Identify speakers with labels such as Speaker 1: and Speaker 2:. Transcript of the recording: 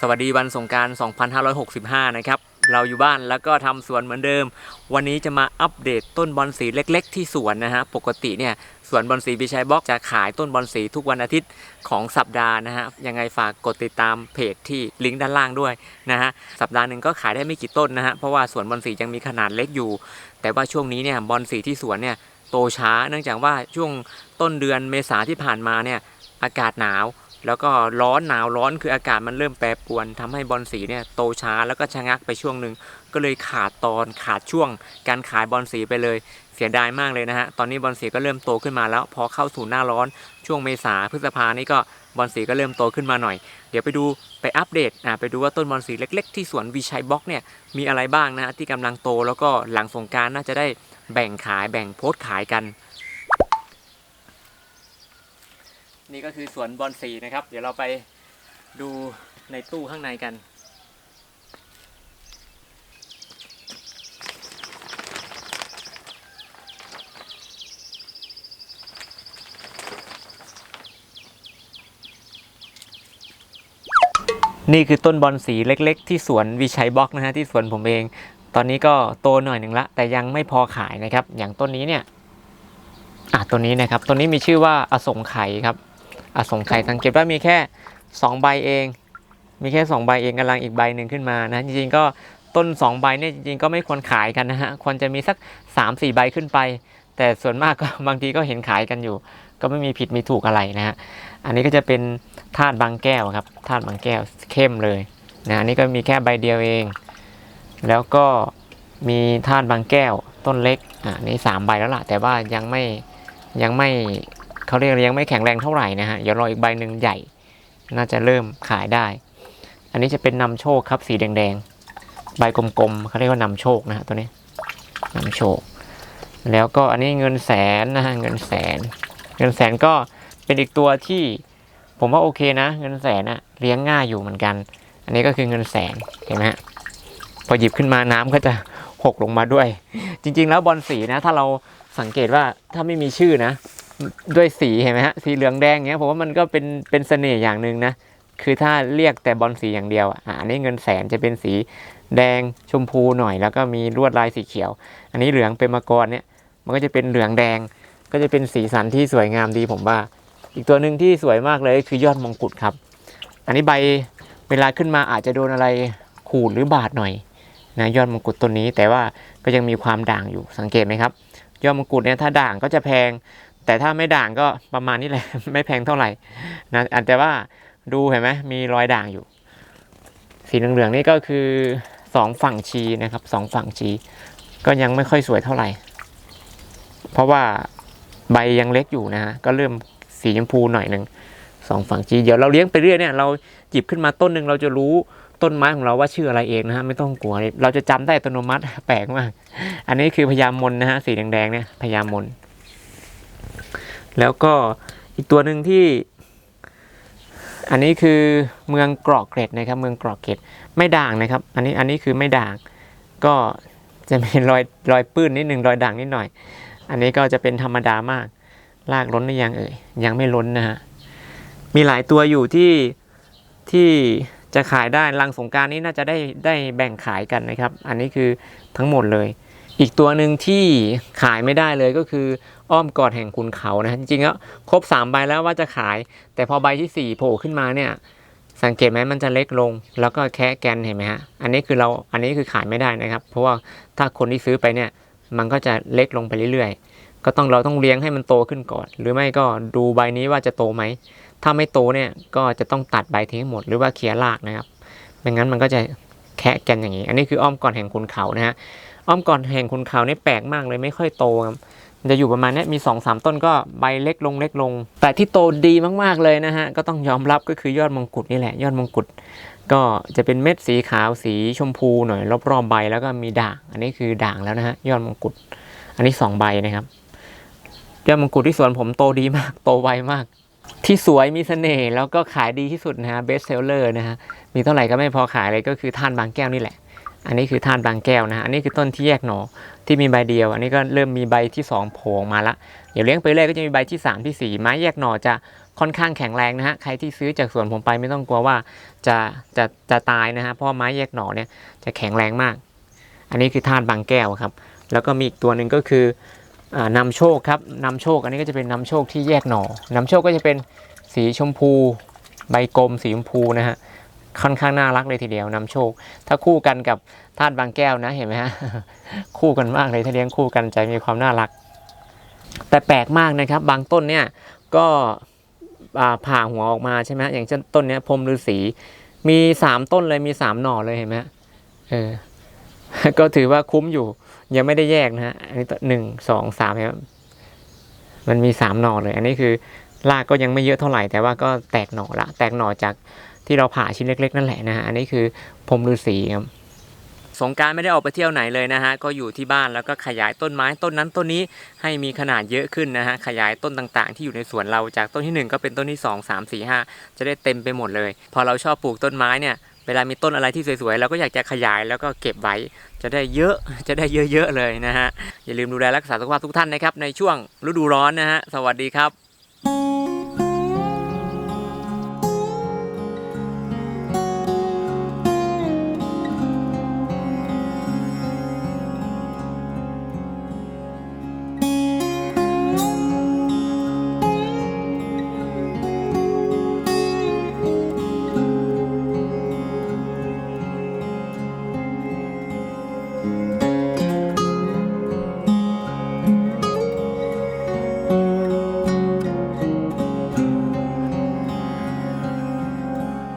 Speaker 1: สวัสดีวันสงการ 2565 นะครับ เราอยู่บ้านแล้วก็ทำสวนเหมือนเดิม วันนี้จะมาอัปเดตต้นบอนสีเล็ก ๆ ที่สวนนะฮะ ปกติเนี่ยสวนบอนสีบิชัยบล็อกจะขายต้นบอนสีทุกวันอาทิตย์ของสัปดาห์นะฮะ ยังไงฝากกดติดตามเพจที่ลิงก์ด้านล่างด้วยนะฮะ สัปดาห์หนึ่งก็ขายได้ไม่กี่ต้นนะฮะ เพราะว่าสวนบอนสียังมีขนาดเล็กอยู่ แต่ว่าช่วงนี้เนี่ยบอนสีที่สวนเนี่ยโตช้า เนื่องจากว่าช่วงต้นเดือนเมษาที่ผ่านมาเนี่ยอากาศหนาว แล้วก็ร้อนหนาวร้อนคืออากาศมันเริ่มแปรปรวนทำให้บอลสีเนี่ยโตช้าแล้วก็ชะงักไปช่วงหนึ่งก็เลยขาดตอนขาดช่วง การขายบอลสีไปเลย เสียดายมากเลยนะฮะตอนนี้บอลสีก็เริ่มโตขึ้นมาแล้ว พอเข้าสู่หน้าร้อนช่วงเมษาพฤษภานี่ก็บอลสีก็เริ่มโตขึ้นมาหน่อย เดี๋ยวไปดูไปอัปเดตอ่าไปดูว่าต้นบอลสีเล็ก ๆ ที่สวนวิชัยบล็อกเนี่ยมีอะไรบ้างนะฮะที่กำลังโตแล้วก็หลังสงการน่าจะได้แบ่งขายแบ่งโพสต์ขายกัน นี่ก็คือสวนบอลสีนะครับ เดี๋ยวเราไปดูในตู้ข้างในกัน นี่คือต้นบอลสีเล็กๆ ที่สวนวิชัยบล็อกนะฮะที่สวนผมเอง ตอนนี้ก็โตหน่อยหนึ่งละ แต่ยังไม่พอขายนะครับ อย่างต้นนี้เนี่ยอะตัวนี้นะครับ ตัวนี้มีชื่อว่าอสงไขยครับ อสงไขยสังเกตว่ามีแค่ 2 ใบเอง มีแค่ 2 ใบเองกำลังอีกใบหนึ่งขึ้นมานะจริงๆก็ต้น 2 ใบเนี่ยจริงๆก็ไม่ควรขายกันนะฮะควรจะมีสัก 3-4 ใบขึ้นไป แต่ส่วนมากก็บางทีก็เห็นขายกันอยู่ ก็ไม่มีผิดมีถูกอะไรนะฮะอันนี้ก็จะเป็นธาตุบางแก้วครับธาตุบางแก้วเข้มเลยนะอันนี้ก็มีแค่ใบเดียวเอง แล้วก็มีธาตุบางแก้วต้นเล็กอะนี่สามใบแล้วล่ะ แต่ว่ายังไม่ยังไม่ เขาเรียกยังไม่แข็งแรงเท่าไหร่นะฮะเดี๋ยวรออีกใบหนึ่งใหญ่ น่าจะเริ่มขายได้ อันนี้จะเป็นนำโชคครับสีแดงๆ ใบกลมๆเขาเรียกว่านำโชคนะฮะตัวนี้นำโชค แล้วก็อันนี้เงินแสนนะฮะเงินแสน เงินแสนก็เป็นอีกตัวที่ผมว่าโอเคนะ เงินแสนอะเลี้ยงง่ายอยู่เหมือนกัน อันนี้ก็คือเงินแสนเห็นไหมฮะพอหยิบขึ้นมาน้ำก็จะหกลงมาด้วย จริง ๆ แล้วบอลสีนะ ถ้าเราสังเกตว่าถ้าไม่มีชื่อนะ ด้วยสีเห็นไหมฮะสีเหลืองแดงเงี้ยผมว่ามันก็เป็นเป็นเสน่ห์อย่างหนึ่งนะคือถ้าเรียกแต่บอลสีอย่างเดียวอะอันนี้เงินแสนจะเป็นสีแดงชมพูหน่อย แล้วก็มีลวดลายสีเขียว อันนี้เหลืองเป็นมกรเนี่ยมันก็จะเป็นเหลืองแดง ก็จะเป็นสีสันที่สวยงามดีผมว่า อีกตัวหนึ่งที่สวยมากเลยคือยอดมงกุฎครับ อันนี้ใบเวลาขึ้นมาอาจจะโดนอะไรขูดหรือบาดหน่อยนะยอดมงกุฎต้นนี้แต่ว่าก็ยังมีความด่างอยู่สังเกตไหมครับ ยอดมงกุฎเนี่ยถ้าด่างก็จะแพง แต่ถ้าไม่ด่างก็ประมาณนี้แหละ ไม่แพงเท่าไหร่นะอันแต่ว่าดูเห็นไหมมีรอยด่างอยู่ สีเหลืองๆนี่ก็คือสองฝั่งชีนะครับสองฝั่งชี ก็ยังไม่ค่อยสวยเท่าไหร่ เพราะว่าใบยังเล็กอยู่นะฮะก็เริ่มสีชมพูหน่อยหนึ่งสองฝั่งชีเดี๋ยวเราเลี้ยงไปเรื่อยเนี่ยเราหยิบขึ้นมาต้นหนึ่งเราจะรู้ต้นไม้ของเราว่าชื่ออะไรเองนะฮะไม่ต้องกลัวเราจะจำได้อัตโนมัติแปลกมาก อันนี้คือพญามนนะฮะสีแดงๆเนี่ยพญามน แล้วก็อีกตัวหนึ่งที่ อันนี้คือเมืองกรอกเกร็ดนะครับ เมืองกรอกเกร็ดไม่ด่างนะครับ อันนี้อันนี้คือไม่ด่าง ก็จะมีรอยรอยปื้นนิดหนึ่งรอยด่างนิดหน่อย อันนี้ก็จะเป็นธรรมดามากลากล้นหรือยังเอ่ยยังไม่ล้นนะฮะมีหลายตัวอยู่ที่ที่จะขายได้ลังสงการนี้น่าจะได้ได้แบ่งขายกันนะครับ อันนี้คือทั้งหมดเลย อีกตัวหนึ่งที่ขายไม่ได้เลยก็คืออ้อมกอดแห่งคุณเขานะจริงๆแล้วครบ3ใบแล้วว่าจะขาย แต่พอใบที่4โผล่ขึ้นมาเนี่ย สังเกตไหมมันจะเล็กลง แล้วก็แค่แกนเห็นไหมฮะอันนี้คือเราอันนี้คือขายไม่ได้นะครับ เพราะว่าถ้าคนที่ซื้อไปเนี่ย มันก็จะเล็กลงไปเรื่อยๆ ก็ต้องเราต้องเลี้ยงให้มันโตขึ้นก่อน หรือไม่ก็ดูใบนี้ว่าจะโตไหมถ้าไม่โตเนี่ยก็จะต้องตัดใบทิ้งหมดหรือว่าเคลียร์รากนะครับไม่งั้นมันก็จะแคะแกนอย่างนี้ อันนี้คืออ้อมกอดแห่งคุณเขานะฮะ อ้อมกอดแห่งคุณเขาเนี่ยแปลกมากเลยไม่ค่อยโตครับจะอยู่ประมาณนี้มี2อสต้นก็ใบเล็กลงเล็กลง แต่ที่โตดีมากๆเลยนะฮะ ก็ต้องยอมรับก็คือยอดมงกุฎนี่แหละ ยอดมงกุฎก็จะเป็นเม็ดสีขาวสีชมพูหน่อย รอบๆใบแล้วก็มีด่าง อันนี้คือด่างแล้วนะฮะยอดมงกุฎอันนี้ 2 ใบนะครับยอดมงกุฎที่สวนผมโตดีมาก โตไวมาก ที่สวยมีเสน่ห์แล้วก็ขายดีที่สุดนะฮะเบสเซลเลอร์นะฮะมีเท่าไหร่ก็ไม่พอขายเลยก็คือท่านบางแก้วนี่แหละ อันนี้คือท่านบางแก้วนะฮะอันนี้คือต้นที่แยกหน่อที่มีใบเดียว อันนี้ก็เริ่มมีใบที่2โผล่มาละเดี๋ยวเลี้ยงไปเรื่อยก็จะมีใบที่3ที่4ไม้แยกหน่อจะค่อนข้างแข็งแรงนะฮะใครที่ซื้อจากสวนผมไปไม่ต้องกลัวว่าจะจะจะตายนะฮะเพราะไม้แยกหน่อเนี่ยจะแข็งแรงมาก อันนี้คือธาตุบางแก้วครับ แล้วก็มีอีกตัวหนึ่งก็คืออานำโชคครับนำโชคอันนี้ก็จะเป็นนำโชคที่แยกหน่อนำโชคก็จะเป็นสีชมพู ใบกลมสีชมพูนะฮะ ค่อนข้างน่ารักเลยทีเดียวนำโชค ถ้าคู่กันกับธาตุบางแก้วนะเห็นไหมฮะคู่กันมากเลยถ้าเลี้ยงคู่กันจะมีความน่ารัก แต่แปลกมากนะครับ บางต้นเนี่ยก็ผ่าหัวออกมาใช่ไหมอย่างเช่นต้นเนี้ยพรมฤาษีมีสามต้นเลยมีสามหน่อเลยเห็นไหมฮะเออก็ถือว่าคุ้มอยู่ ยังไม่ได้แยกนะฮะอันนี้ตัวหนึ่งสองสามครับมันมีสามหน่อเลย อันนี้คือรากก็ยังไม่เยอะเท่าไหร่แต่ว่าก็แตกหน่อละ แตกหน่อจาก ที่เราผ่าชิ้นเล็ก ๆ นั่นแหละนะฮะอันนี้คือพรมฤาษีครับสงการไม่ได้ออกไปเที่ยวไหนเลยนะฮะ ก็อยู่ที่บ้านแล้วก็ขยายต้นไม้ต้นนั้นต้นนี้ให้มีขนาดเยอะขึ้นนะฮะ ขยายต้นต่างๆ ที่อยู่ในสวนเราจากต้นที่หนึ่งก็เป็นต้นที่สองสามสี่ห้าจะได้เต็มไปหมดเลย พอเราชอบปลูกต้นไม้เนี่ย เวลามีต้นอะไรที่สวยๆเราก็อยากจะขยายแล้วก็เก็บไว้ จะได้เยอะจะได้เยอะๆเลยนะฮะ อย่าลืมดูแลรักษาสุขภาพทุกท่านนะครับในช่วงฤดูร้อนนะฮะ สวัสดีครับ